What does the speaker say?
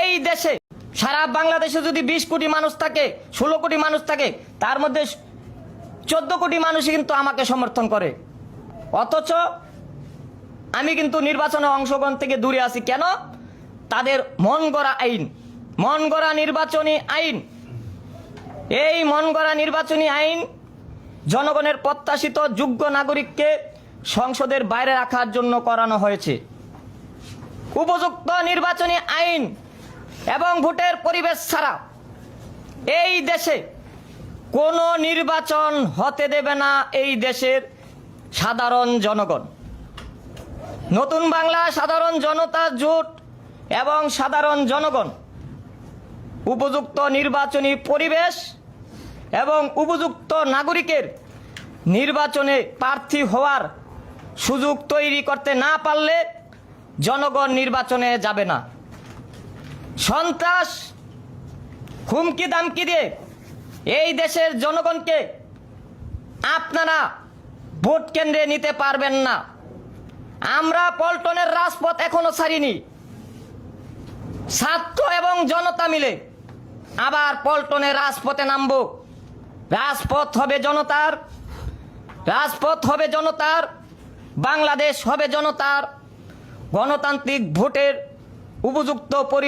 এই দেশে, সারা বাংলাদেশে যদি বিশ কোটি মানুষ থাকে, ষোলো কোটি মানুষ থাকে, তার মধ্যে চোদ্দ কোটি মানুষই কিন্তু আমাকে সমর্থন করে। অথচ আমি কিন্তু নির্বাচনে অংশগ্রহণ থেকে দূরে আছি। কেন? তাদের মন গড়া আইন, মন গড়া নির্বাচনী আইন। এই মন গড়া নির্বাচনী আইন জনগণের প্রত্যাশিত যোগ্য নাগরিককে সংসদের বাইরে রাখার জন্য করানো হয়েছে। উপযুক্ত নির্বাচনী আইন এবং ভোটের পরিবেশ ছাড়া এই দেশে কোনো নির্বাচন হতে দেবে না এই দেশের সাধারণ জনগণ। নতুন বাংলা, সাধারণ জনতা জোট এবং সাধারণ জনগণ, উপযুক্ত নির্বাচনী পরিবেশ এবং উপযুক্ত নাগরিকের নির্বাচনে প্রার্থী হওয়ার সুযোগ তৈরি করতে না পারলে জনগণ নির্বাচনে যাবে না। সন্ত্রাস, হুমকি দামকি দিয়ে এই দেশের জনগণকে আপনারা ভোট কেন্দ্রে নিতে পারবেন না। আমরা পল্টনের রাজপথ এখনও ছাড়িনি। ছাত্র এবং জনতা মিলে আবার পল্টনের রাজপথে নামব। রাজপথ হবে জনতার, রাজপথ হবে জনতার, বাংলাদেশ হবে জনতার। গণতান্ত্রিক ভোটের উপযুক্ত পরি